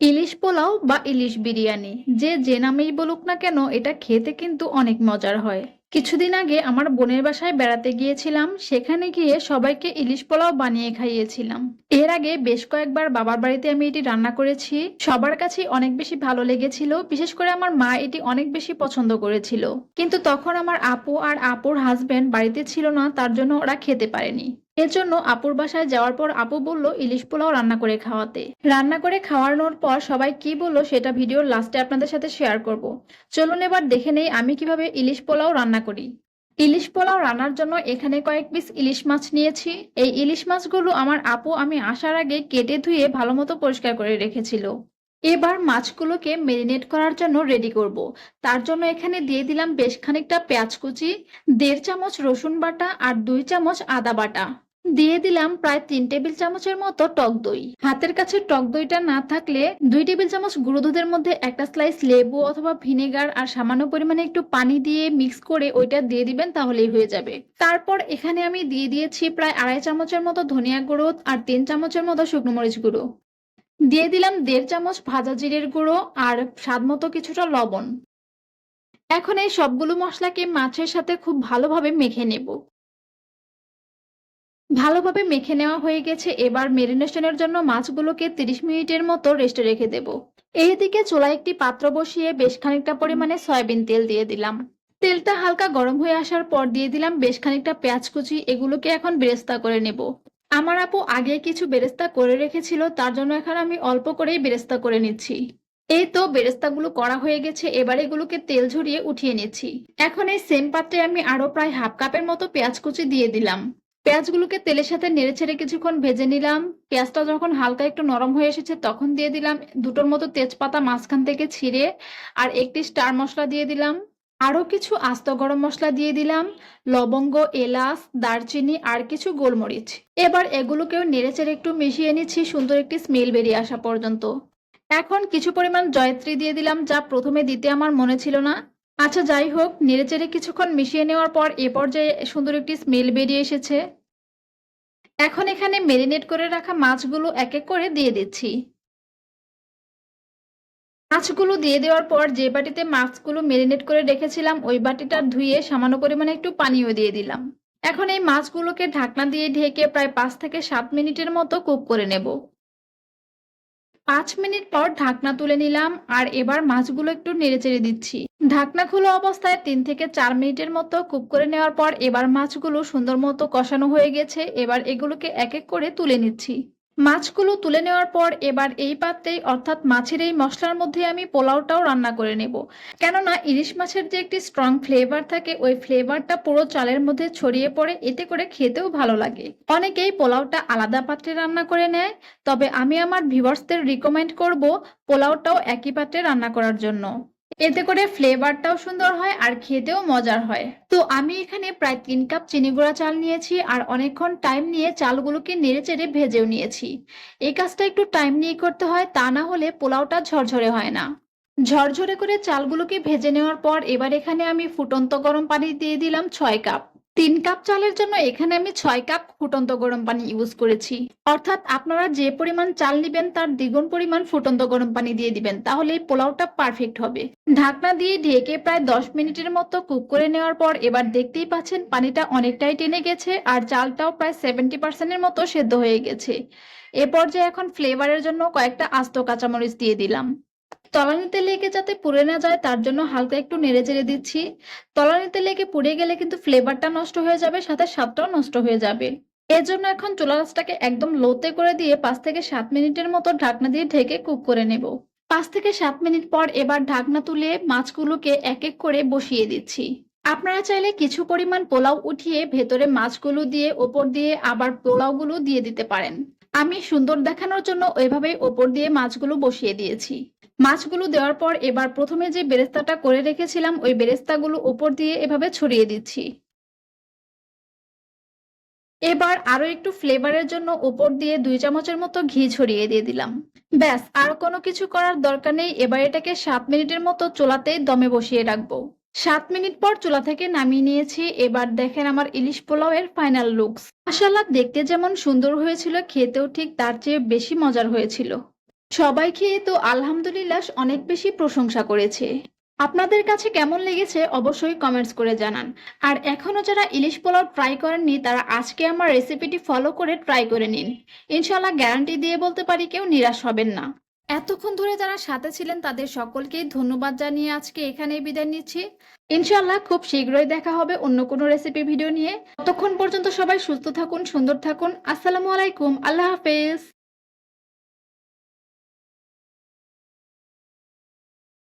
ইলিশ পোলাও বা ইলিশ বিরিয়ানি, যে যে নামেই বলুক না কেন, এটা খেতে কিন্তু অনেক মজার হয়। কিছুদিন আগে আমার বোনের বাসায় বেড়াতে গিয়েছিলাম, সেখানে গিয়ে সবাইকে ইলিশ পোলাও বানিয়ে খাইয়েছিলাম। এর আগে বেশ কয়েকবার বাবার বাড়িতে আমি এটি রান্না করেছি, সবার কাছে অনেক বেশি ভালো লেগেছিল, বিশেষ করে আমার মা এটি অনেক বেশি পছন্দ করেছিল। কিন্তু তখন আমার আপু আর আপুর হাজবেন্ড বাড়িতে ছিল না, তার জন্য ওরা খেতে পারেনি। এর জন্য আপুর বাসায় যাওয়ার পর আপু বলল, ইলিশ পোলাও রান্না করে খাওয়াতে। রান্না করে খাওয়ানোর পর সবাই কি বলল, সেটা ভিডিওর লাস্টে আপনাদের সাথে শেয়ার করব। চলুন এবার দেখে নেই আমি কীভাবে ইলিশ পোলাও রান্না করি। ইলিশ পোলাও রান্নার জন্য এখানে কয়েক পিস ইলিশ মাছ নিয়েছি। এই ইলিশ মাছগুলো আমার আপু আমি আসার আগে কেটে ধুয়ে ভালো মতো পরিষ্কার করে রেখেছিল। এবার মাছগুলোকে মেরিনেট করার জন্য রেডি করব। তার জন্য এখানে দিয়ে দিলাম বেশ খানিকটা পেঁয়াজ কুচি, দেড় চামচ রসুন বাটা আর দুই চামচ আদা বাটা। দিয়ে দিলাম প্রায় তিন টেবিল চামচের মতো টক দই। হাতের কাছে টক দইটা না থাকলে দুই টেবিল চামচ গুঁড়ো দুধের মধ্যে একটা স্লাইস লেবু অথবা ভিনেগার আর সামান্য পরিমাণে একটু পানি দিয়ে মিক্স করে ওইটা দিয়ে দিবেন তাহলেই হয়ে যাবে। তারপর এখানে আমি দিয়ে দিয়েছি প্রায় আড়াই চামচের মতো ধনিয়া গুঁড়ো আর তিন চামচের মতো শুকনো মরিচ গুঁড়ো। দিয়ে দিলাম দেড় চামচ ভাজা জিরের গুঁড়ো আর স্বাদ মতো কিছুটা লবণ। এখন এই সবগুলো মশলাকে মাছের সাথে খুব ভালোভাবে মেখে নেব। ভালোভাবে মেখে নেওয়া হয়ে গেছে। এবার মেরিনেশনের জন্য মাছগুলোকে 30 মিনিটের মতো রেস্টে রেখে দেব। এইদিকে চুলায় একটি পাত্র বসিয়ে বেশ খানিকটা পরিমাণে সয়াবিন তেল দিয়ে দিলাম। তেলটা হালকা গরম হয়ে আসার পর দিয়ে দিলাম বেশ খানিকটা পেঁয়াজ কুচি। এগুলোকে এখন বেরেস্তা করে নেব। আমার আপু আগে কিছু বেরেস্তা করে রেখেছিল, তার জন্য এখন আমি অল্প করেই বেরেস্তা করে নিচ্ছি। এই তো বেরেস্তাগুলো করা হয়ে গেছে, এবার এগুলোকে তেল ঝরিয়ে উঠিয়ে নিচ্ছি। এখন এই সেম পাত্রে আমি আরও প্রায় হাফ কাপের মতো পেঁয়াজ কুচি দিয়ে দিলাম। পেঁয়াজগুলোকে তেলের সাথে নেড়ে ছেড়ে কিছুক্ষণ ভেজে নিলাম। পেঁয়াজটা যখন হালকা একটু নরম হয়ে এসেছে, তখন দিয়ে দিলাম দুটোর মতো তেজপাতা মাঝখান থেকে ছিঁড়ে আর একটি স্টার মশলা দিয়ে দিলাম। আরও কিছু আস্ত গরম মশলা দিয়ে দিলাম, লবঙ্গ, এলাচ, দারচিনি আর কিছু গোলমরিচ। এবার এগুলোকেও নেড়ে চেড়ে একটু মিশিয়ে নিচ্ছি, সুন্দর একটি স্মেল বেরিয়ে আসা পর্যন্ত। এখন কিছু পরিমাণ জয়ত্রী দিয়ে দিলাম, যা প্রথমে দিতে আমার মনে ছিল না। আচ্ছা যাই হোক, নেড়েচেড়ে কিছুক্ষণ মিশিয়ে নেওয়ার পর এ পর্যায়ে সুন্দর একটি স্মেল বেরিয়ে এসেছে। এখন এখানে মেরিনেট করে রাখা মাছগুলো এক এক করে দিয়ে দিচ্ছি। মাছগুলো দিয়ে দেওয়ার পর যে বাটিতে মাছগুলো মেরিনেট করে রেখেছিলাম, ওই বাটিটা ধুয়ে সামান্য পরিমাণে একটু পানিও দিয়ে দিলাম। এখন এই মাছগুলোকে ঢাকনা দিয়ে ঢেকে প্রায় পাঁচ থেকে সাত মিনিটের মতো কুক করে নেব। পাঁচ মিনিট পর ঢাকনা তুলে নিলাম আর এবার মাছগুলো একটু নেড়েচেড়ে দিচ্ছি। ঢাকনা খোলা অবস্থায় তিন থেকে চার মিনিটের মতো কুক করে নেওয়ার পর এবার মাছগুলো সুন্দর মতো কষানো হয়ে গেছে। এবার এগুলোকে এক এক করে তুলে নিচ্ছি। মাছগুলো তুলে নেওয়ার পর এবার এই পাত্রেই, অর্থাৎ মাছের এই মশলার মধ্যে আমি পোলাওটাও রান্না করে নেব। কেননা ইলিশ মাছের যে একটি স্ট্রং ফ্লেভার থাকে, ওই ফ্লেভারটা পুরো চালের মধ্যে ছড়িয়ে পড়ে, এতে করে খেতেও ভালো লাগে। অনেকেই পোলাওটা আলাদা পাত্রে রান্না করে নেয়, তবে আমি আমার ভিভার্সদের রিকমেন্ড করব পোলাওটাও একই পাত্রে রান্না করার জন্য। এতে করে ফ্লেভারটাও সুন্দর হয় আর খেতেও মজার হয়। তো আমি এখানে প্রায় তিন কাপ চিনি গুঁড়া চাল নিয়েছি আর অনেকক্ষণ টাইম নিয়ে চালগুলোকে নেড়ে চেড়ে ভেজেও নিয়েছি। এই কাজটা একটু টাইম নিয়ে করতে হয়, তা না হলে পোলাওটা ঝরঝরে হয় না। ঝরঝরে করে চালগুলোকে ভেজে নেওয়ার পর এবার এখানে আমি ফুটন্ত গরম পানি দিয়ে দিলাম ছয় কাপ। তিন কাপ চালের জন্য এখানে আমি ছয় কাপ ফুটন্ত গরম পানি ইউজ করেছি। অর্থাৎ আপনারা যে পরিমাণ চাল নিবেন তার দ্বিগুণ পরিমাণ ফুটন্ত গরম পানি দিয়ে দিবেন, তাহলে এই পোলাওটা পারফেক্ট হবে। ঢাকনা দিয়ে ঢেকে প্রায় দশ মিনিটের মতো কুক করে নেওয়ার পর এবার দেখতেই পাচ্ছেন পানিটা অনেকটাই টেনে গেছে আর চালটাও প্রায় সেভেন্টি পার্সেন্টের মতো সেদ্ধ হয়ে গেছে। এ পর্যায়ে এখন ফ্লেভারের জন্য কয়েকটা আস্ত কাঁচামরিচ দিয়ে দিলাম। তলানিতে লেগে যাতে পুড়ে না যায়, তার জন্য হালকা একটু নেড়ে চেড়ে দিচ্ছি। তলানিতে লেগে পুড়ে গেলে কিন্তু ফ্লেভারটা নষ্ট হয়ে যাবে, সাথে স্বাদটাও নষ্ট হয়ে যাবে। এর জন্য এখন চুলা রাসটাকে একদম লোতে করে দিয়ে পাঁচ থেকে সাত মিনিটের মতো ঢাকনা দিয়ে ঢেকে কুক করে নেব। পাঁচ থেকে সাত মিনিট পর এবার ঢাকনা তুলে মাছগুলোকে এক এক করে বসিয়ে দিচ্ছি। আপনারা চাইলে কিছু পরিমাণ পোলাও উঠিয়ে ভেতরে মাছগুলো দিয়ে, ওপর দিয়ে আবার পোলাওগুলো দিয়ে দিতে পারেন। আমি সুন্দর দেখানোর জন্য ওইভাবেই ওপর দিয়ে মাছগুলো বসিয়ে দিয়েছি। মাছগুলো দেওয়ার পর এবার প্রথমে যে বেরেস্তাটা করে রেখেছিলাম, ওই বেরেস্তাগুলো উপর দিয়ে এভাবে ছড়িয়ে দিচ্ছি। এবার আরও একটু ফ্লেভারের জন্য ওপর দিয়ে দুই চামচের মতো ঘি ছড়িয়ে দিয়ে দিলাম। ব্যাস, আর কোনো কিছু করার দরকার নেই, এবার এটাকে সাত মিনিটের মতো চুলাতেই দমে বসিয়ে রাখব। সাত মিনিট পর চুলা থেকে নামিয়ে নিয়েছি, এবার দেখেন আমার ইলিশ পোলাও এর ফাইনাল লুকস। মাসাল্লাহ দেখতে যেমন সুন্দর হয়েছিল, খেতেও ঠিক তার চেয়ে বেশি মজার হয়েছিল। সবাই খেয়ে তো আলহামদুলিল্লাহ অনেক বেশি প্রশংসা করেছে। আপনাদের কাছে কেমন লেগেছে অবশ্যই কমেন্টস করে জানান। আর এখনও যারা ইলিশ পোলাও ট্রাই করেননি, তারা আজকে আমার রেসিপিটি ফলো করে ট্রাই করে নিন। ইনশাল্লাহ গ্যারান্টি দিয়ে বলতে পারি কেউ নিরাশ হবেন না। এতক্ষণ ধরে যারা সাথে ছিলেন, তাদের সকলকেই ধন্যবাদ জানিয়ে আজকে এখানেই বিদায় নিচ্ছি। ইনশাল্লাহ খুব শীঘ্রই দেখা হবে অন্য কোনো রেসিপি ভিডিও নিয়ে। ততক্ষণ পর্যন্ত সবাই সুস্থ থাকুন, সুন্দর থাকুন। আসসালামু আলাইকুম, আল্লাহ হাফেজ।